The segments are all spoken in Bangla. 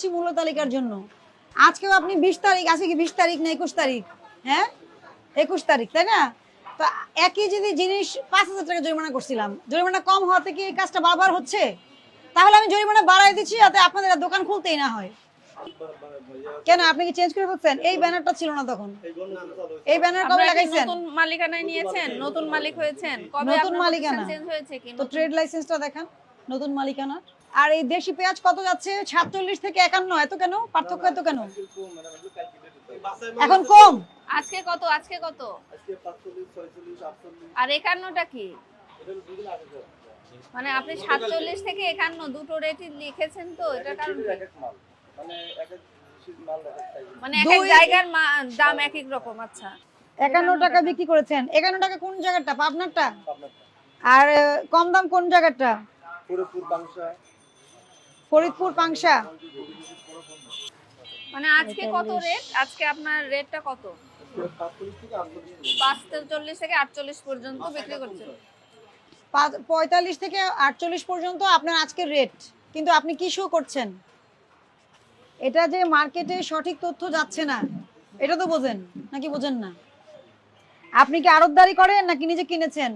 দিচ্ছি মূল্য তালিকার জন্য। আজকেও আপনি বিশ তারিখ আছে কি বিশ তারিখ না একুশ তারিখ? হ্যাঁ? একুশ তারিখ তাই না? তো একই যদি জিনিস পাঁচ হাজার টাকা জরিমানা করছিলাম জরিমানা কম হওয়াতে কি এই কাজটা বারবার হচ্ছে? তাহলে আমি জরিমানা বাড়াই দিচ্ছি যাতে আপনাদের দোকান খুলতেই না হয়। কেন আপনি কি চেঞ্জ করে ফেলছেন? এই ব্যানারটা ছিল না তখন। এই ব্যানার কবে লাগাইছেন? নতুন মালিকানায় নিয়েছেন? নতুন মালিক হয়েছেন? কবে নতুন মালিকানা। চেঞ্জ হয়েছে কি? তো ট্রেড লাইসেন্সটা দেখান। নতুন মালিকানা আর এই দেশি পেঁয়াজ কত যাচ্ছে? সাতচল্লিশ থেকে একান্ন এত কেন? পার্থক্য এত কেন? এখন কম। আজকে কত? আজকে কত? আর একান্নটা কি? মানে আপনি সাতচল্লিশ থেকে একান্ন দুটো রেটই লিখেছেন তো এটা কারণ মানে এক এক জায়গার মা- দাম এক এক রকম আচ্ছা। একান্ন টাকা বিক্রি করেছেন। একান্ন টাকা কোন জায়গাটা পাবনারটা? আর কম দাম কোন জায়গাটা ফরিদপুর পাংশা। মানে আজকে কত রেট আজকে আপনার রেটটা কত? পাঁচচল্লিশ থেকে আটচল্লিশ পর্যন্ত বিক্রি করছেন পাঁচ- পঁয়তাল্লিশ থেকে আটচল্লিশ পর্যন্ত আপনার আজকের রেট কিন্তু আপনি কি শো করছেন? এটা যে মার্কেটে সঠিক তথ্য যাচ্ছে না এটা তো বোঝেন নাকি বোঝেন না? আপনি কি আড়তদারি করেন নাকি নিজে কিনেছেন?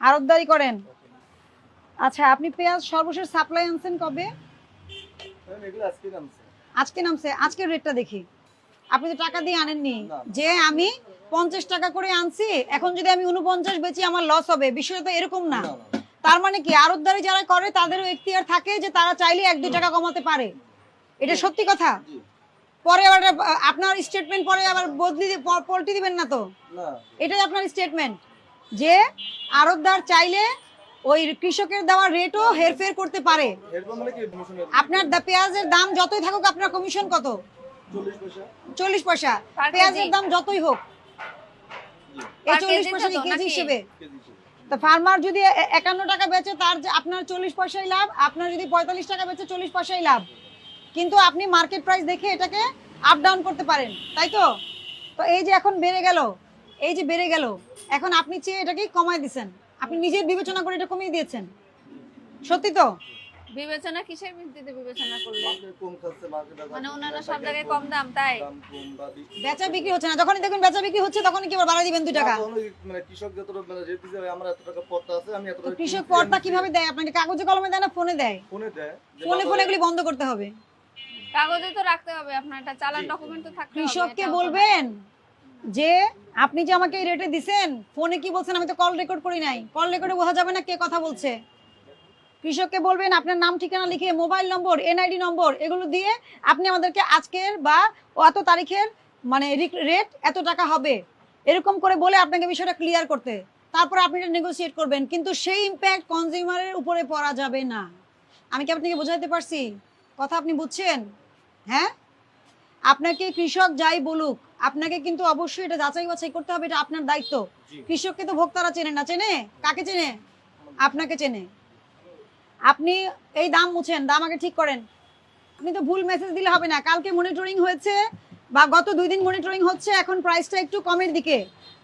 আড়তদারি করেন। আচ্ছা আপনি পেঁয়াজ সর্বশেষ সাপ্লাই আনছেন কবে? আজকে নামছে। আজকের রেটটা দেখি। আপনি তো টাকা দিয়ে আনেননি। যে আমি পঞ্চাশ টাকা করে আনছি এখন যদি আমি উনপঞ্চাশ বেচি আমার লস হবে। বিষয়টা তো এরকম না। তার মানে কি? আড়তদারি যারা করে তাদেরও এখতিয়ার থাকে যে তারা চাইলে এক দুই টাকা কমাতে পারে। এটা সত্যি কথা? পরে আবার আপনার স্টেটমেন্ট পরে আবার বদলি পল্টি দিবেন না তো? এটাই আপনার স্টেটমেন্ট যে আড়তদার চাইলে ওই কৃষকের দেওয়া রেটও হেরফের করতে পারে। আপনার দা- পেঁয়াজের দাম যতই থাকুক আপনার কমিশন কত? চল্লিশ পয়সা। পেঁয়াজের দাম যতই হোক। এই চল্লিশ পয়সা কেজি হিসেবে? তা ফার্মার যদি একান্ন টাকা বেচে তার যে আপনার চল্লিশ পয়সাই লাভ আপনার যদি পঁয়তাল্লিশ টাকা বেচে চল্লিশ পয়সাই লাভ। কিন্তু আপনি মার্কেট প্রাইস দেখে এটাকে আপ ডাউন করতে পারেন তাই তো? তো এই যে এখন বেড়ে গেল এই যে বেড়ে গেল এখন আপনি চেয়ে এটাকে কমায় দিছেন। আপনি নিজের বিবেচনা করে এটা কমিয়ে দিয়েছেন। সত্যি তো? বিবেচনা কিসের ভিত্তিতে বিবেচনা করলেন? মানে ওনারা সব জায়গায় কম দাম তাই? বেচা বিক্রি হচ্ছে না। যখনই দেখবেন বেচা বিক্রি হচ্ছে তখনই কি আবার বাড়াই দিবেন দুই টাকা? মানে কৃষক যত মানে রেট দিছে আমরা এত টাকা পড়তা আছে আমি এত টাকা কৃষক আমি- কীভাবে দেয়? আপনাকে কাগজে কলমে দেয় না ফোনে দেয়? ফোনে দেয় ফোনে ফোনে এগুলি বন্ধ করতে হবে। কাগজে তো রাখতে হবে আপনার একটা চালান ডকুমেন্ট তো থাকতে হবে কৃষককে বলবেন যে আপনি যে আমাকে এই রেটে দিছেন ফোনে কি বলছেন আমি তো কল রেকর্ড করি নাই। কল রেকর্ডে বোঝা যাবে না কে কথা বলছে। কৃষককে বলবেন আপনার নাম, ঠিকানা লিখে মোবাইল নম্বর এনআইডি নম্বর এগুলো দিয়ে আপনি আমাদেরকে আজকের বা অত তারিখের মানে রেট এত টাকা হবে। এরকম করে বলে আপনাকে বিষয়টা ক্লিয়ার করতে। তারপর আপনি এটা নেগোসিয়েট করবেন। কিন্তু সেই ইম্প্যাক্ট কনজিউমারের উপরে পড়া যাবে না। আমি কি আপনাকে বোঝাতে পারছি? কথা আপনি বুঝছেন? হ্যাঁ? আপনাকে কৃষক যাই বলুক আপনাকে কিন্তু অবশ্যই এটা যাচাই বাছাই করতে হবে এটা আপনার দায়িত্ব। কৃষককে তো ভোক্তারা চেনে না। চেনে? কাকে চেনে? আপনাকে চেনে। আপনি এই দাম মুছেন দাম আগে ঠিক করেন। আপনি তো ভুল মেসেজ দিলে হবে না। কালকে মনিটরিং হয়েছে বা গত দুই দিন মনিটরিং হচ্ছে এখন প্রাইসটা একটু কমের দিকে।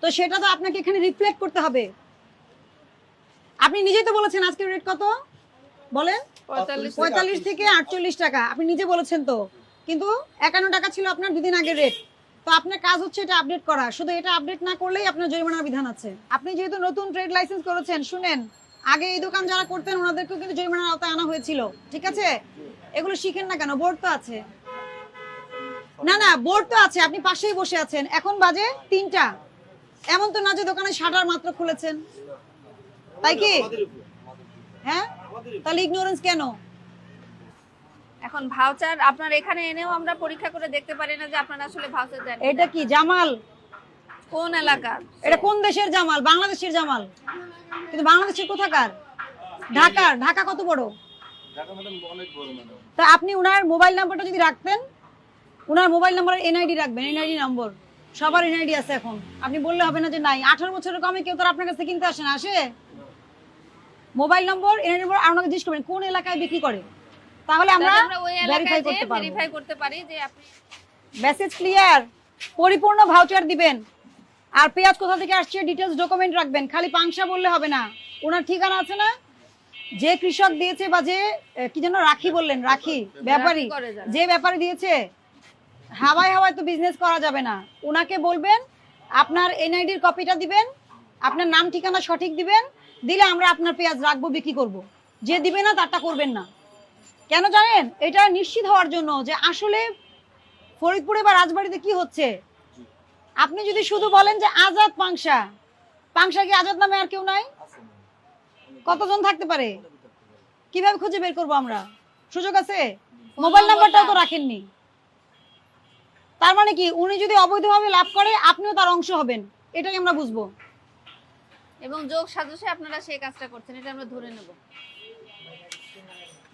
তো সেটা তো আপনাকে এখানে রিফ্লেক্ট করতে হবে। আপনি নিজেই তো বলেছেন আজকের রেট কত? বলেন। পঁয়তাল্লিশ পঁয়তাল্লিশ থেকে আটচল্লিশ। টাকা। আপনি নিজে বলেছেন তো। কিন্তু একান্ন টাকা ছিল আপনার দুদিন আগের রেট তো আপনার কাজ হচ্ছে এটা আপডেট করা। শুধু এটা আপডেট না করলেই আপনার জরিমানার বিধান আছে। আপনি যেহেতু নতুন ট্রেড লাইসেন্স করেছেন, শুনেন, আগে এই দোকান যারা করতেন ওনাদেরকেও কিন্তু জরিমানার আওতায় আনা হয়েছিল। ঠিক আছে? এগুলো শিখেন না কেন? বোর্ড তো আছে। না না, বোর্ড তো আছে, আপনি পাশেই বসে আছেন। এখন বাজে তিনটা। এমন তো না যে দোকানে শাটার মাত্র খুলেছেন। তাই কি? হ্যাঁ? তাহলে ইগনোরেন্স কেন? এখন ভাউচার আপনার এখানে এনেও আমরা পরীক্ষা করে দেখতে পারি না যে আপনারা আসলে ভাউচার দেন এটা কি জামাল? কোন এলাকার এটা কোন দেশের জামাল? বাংলাদেশের জামাল। কিন্তু বাংলাদেশের কোথাকার? ঢাকার। ঢাকা কত বড়? ঢাকা ম্যাডাম অনেক বড় ম্যাডাম। তা আপনি উনার মোবাইল নাম্বারটা যদি রাখতেন উনার মোবাইল নাম্বারের এনআইডি রাখবেন এনআইডি নম্বর। সবার এনআইডি আছে এখন। আপনি বললে হবে না যে নাই। আঠারো বছরের কমে কেউ তো আর আপনার কাছে কিনতে আসে না আসে? মোবাইল নম্বর এনআইডি নম্বর আপনাকে জিজ্ঞেস করবেন কোন এলাকায় বিক্রি করে? তাহলে আমরা ভেরিফাই যে করতে পারব। ভেরিফাই করতে পারি যে আপনি মেসেজ ক্লিয়ার পরিপূর্ণ ভাউচার দিবেন। আর পেঁয়াজ কোথা থেকে আসছে ডিটেলস ডকুমেন্ট রাখবেন। খালি পাংশা বললে হবে না। ওনার ঠিকানা আছে না? যে কৃষক দিয়েছে বা যে কি যেন রাখি বললেন রাখি ব্যাপারী। যে ব্যাপারী দিয়েছে হাওয়ায় হাওয়ায় তো বিজনেস করা যাবে না। ওনাকে বলবেন আপনার এনআইডির কপিটা দিবেন আপনার নাম ঠিকানা সঠিক দিবেন দিলে আমরা আপনার পেঁয়াজ রাখব বিক্রি করব। যে দিবে না তারটা করবেন না। কেন জানেন? এটা নিশ্চিত হওয়ার জন্য যে আসলে ফরিদপুরে বা রাজবাড়িতে কি হচ্ছে? আপনি যদি শুধু বলেন যে আজাদ পাংশা পাংশা কি আজাদ নামে আর কেউ নাই? কতজন থাকতে পারে? থাকতে পারে। কীভাবে খুঁজে বের করব আমরা? সুযোগ আছে? মোবাইল নাম্বারটাও তো রাখেননি। তার মানে কি উনি যদি অবৈধভাবে লাভ করে আপনিও তার অংশ হবেন। এটাই আমরা বুঝব। এবং যোগ সাজসে আপনারা সেই কাজটা করছেন এটা আমরা ধরে নেব।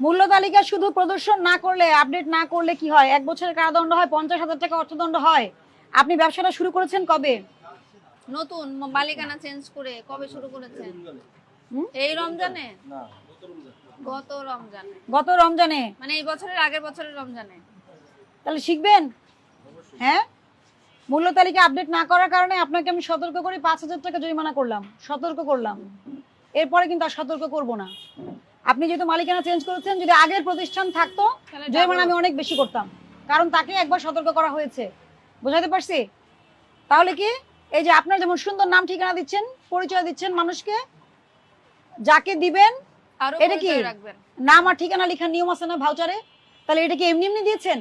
মূল্য তালিকা শুধু প্রদর্শন না করলে আপডেট না করলে কি হয়? এক বছরের কারাদণ্ড হয় পঞ্চাশ হাজার টাকা অর্থদণ্ড হয়। আপনি ব্যবসাটা শুরু করেছেন কবে? নতুন মালিকানা চেঞ্জ করে কবে শুরু করেছেন? এই রমজানে? গত রমজানে। গত রমজানে। মানে এই বছরের আগের বছরের রমজানে। তাহলে শিখবেন? হ্যাঁ? মূল্য তালিকা আপডেট না করার কারণে আপনাকে আমি সতর্ক করে পাঁচ হাজার টাকা জরিমানা করলাম। সতর্ক করলাম। এরপরে কিন্তু আর সতর্ক করব না। আপনি যেহেতু মালিকানা চেঞ্জ করেছেন যদি আগের প্রতিষ্ঠান থাকতো জরিমানা আমি অনেক বেশি করতাম। কারণ তাকে একবার সতর্ক করা হয়েছে। বোঝাতে পারছি? তাহলে কি এই যে আপনার যেমন সুন্দর নাম ঠিকানা দিচ্ছেন পরিচয় দিচ্ছেন মানুষকে যাকে দিবেন আরও এটা কি? রাখবেন। নাম আর ঠিকানা লেখার নিয়ম আছে না ভাউচারে? তাহলে এটা কি এমনি এমনি দিয়েছেন?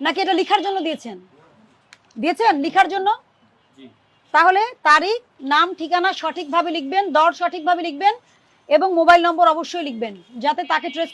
নাকি এটা লেখার জন্য দিয়েছেন? দিয়েছেন লেখার জন্য? তাহলে তারিখ নাম ঠিকানা সঠিকভাবে লিখবেন দর সঠিকভাবে লিখবেন এবং মোবাইল নম্বর অবশ্যই লিখবেন যাতে তাকে ট্রেস